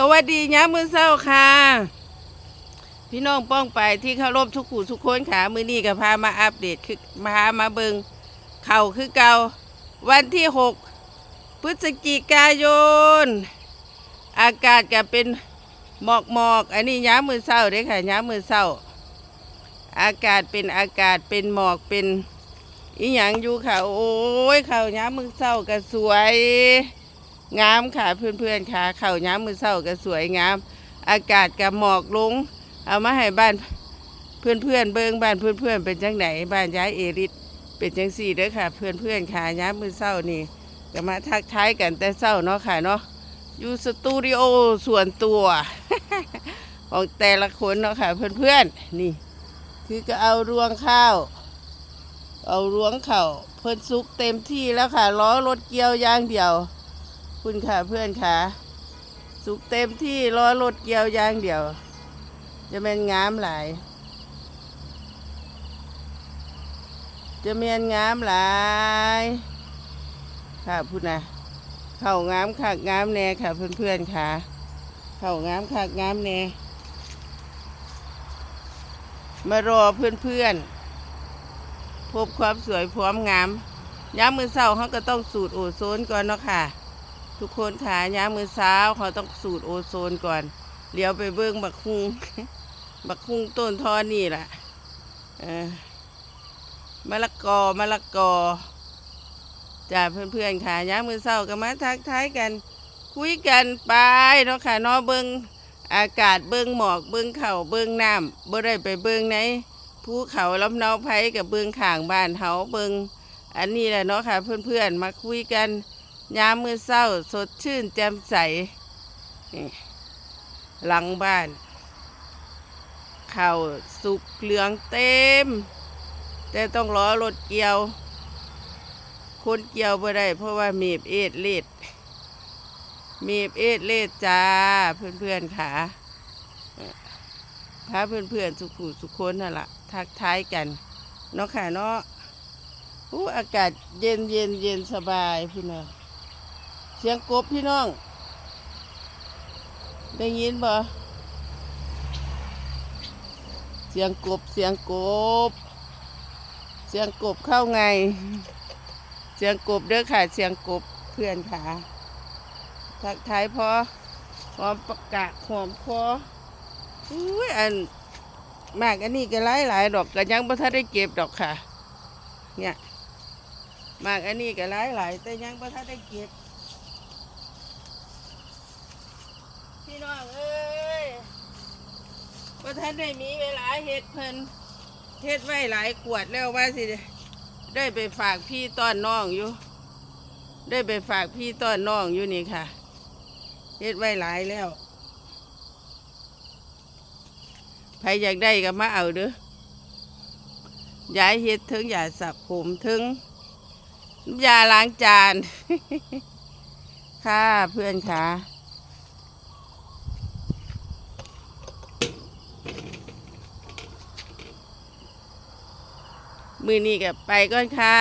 สวัสดีย้ำมือเศร้าค่ะ พี่น้องป้องไปที่เคารพทุกขู่ทุกคนขามือนี้ก็พามาอัปเดตคือพามาเบิงเข่าคือเกาวันที่หกพฤศจิกายน อากาศก็เป็นหมอกหมอกอันนี้ย้ำมือเศร้าเด้ค่ะย้ำมือเศร้า อากาศเป็นอากาศเป็นหมอกเป็นอีหยังอยู่ค่ะ โอ้ยเข่าย้ำมือเศร้าก็สวย งามค่ะเพื่อนๆค่ะเข่าย้ำมือเศร้าก็สวยงาม อากาศกับหมอกลง เอามาให้บ้านเพื่อนๆเบิงบ้านเพื่อนๆเป็นจังไหนบ้านย้ายเอริสเป็นจังสี่เด้อค่ะ เพื่อนๆค่ะย้ำมือเศร้านี่ก็มาทักทายกันแต่เศร้าเนาะค่ะเนาะอยู่สตูดิโอส่วนตัวของแต่ละคนเนาะค่ะเพื่อนๆนี่ คือก็เอารวงข้าว เอารวงเข่าเพิ่นซุกเต็มที่แล้วค่ะล้อรถเกี่ยวยางเดียว คุณค่ะเพื่อนค่ะ สุกเต็มที่ล้อรถเกียวยางเดียว จะเป็นงามหลาย จะเมียนงามหลาย ค่ะพูดนะเข่างามคักงามแน่ค่ะเพื่อนๆค่ะ เข่างามคักงามแน่มารอเพื่อนๆพบความสวยพร้อมงามย้ำมือเศร้าเขาก็ต้องสูตรโอโซนก่อนเนาะค่ะ ทุกคนขาย้ามือเช้าเขาต้องสูดโอโซนก่อนเลี้ยวไปเบิ้งบักคุงบักคุงต้นทอนี่แหละมะละกอมะละกอจ้าเพื่อนๆขาย้ามือเช้าก็มาทักทายกัน คุยกันไปเนาะค่ะเนาะเบิ้งอากาศเบิ้งหมอกเบิ้งเขาเบิ้งน้ำบ่ได้ไปเบิ้งในภูเขาลำเนาไผกับเบิ้งข้างบ้านเฮาเบิ้งอันนี้แหละเนาะค่ะ เพื่อนๆมาคุยกัน ยามมือเศร้า สดชื่นแจ่มใส หลังบ้าน ข้าวสุกเหลืองเต็ม แต่ต้องรอรถเกี่ยว คนเกี่ยวบ่ได้ เพราะว่ามีบเอ็ดเลดมีบเอ็ดเลดจ้า เพื่อนๆค่ะพาเพื่อนๆสุขุสุขคนนั่นละทักทายกันเนาะค่ะเนาะอู้อากาศเย็นเย็นเย็นสบายพี่น้อง เสียงกบพี่น้อง ได้ยินบ่เสียงกบเสียงกบ เสียงกบเข้าไง เสียงกบเด้อค่ะ เสียงกบเพื่อนค่ะทักทายพอหอมประกาศหอมพออุ้ยอันมากอันนี้ก็หลายหลายดอกก็ยังบ่ทันได้เก็บดอกค่ะ เนี่ยมากอันนี้ก็หลายหลายแต่ยังบ่ทันได้เก็บ พี่น้องเอ้ยว่าท่านได้มีเวลาเฮ็ดเพิ่นเฮ็ดไว้หลายขวดแล้วว่าสิ ได้ไปฝากพี่ต้อนน้องอยู่ ได้ไปฝากพี่ต้อนน้องอยู่นี่ค่ะ เฮ็ดไว้หลายแล้วใครอยากได้ก็มาเอาเด้อยายเฮ็ดถึงยาสระผมถึงน้ำยาล้างจาน ค่ะเพื่อนค่ะ มือนี้กับไปก่อนค่ะ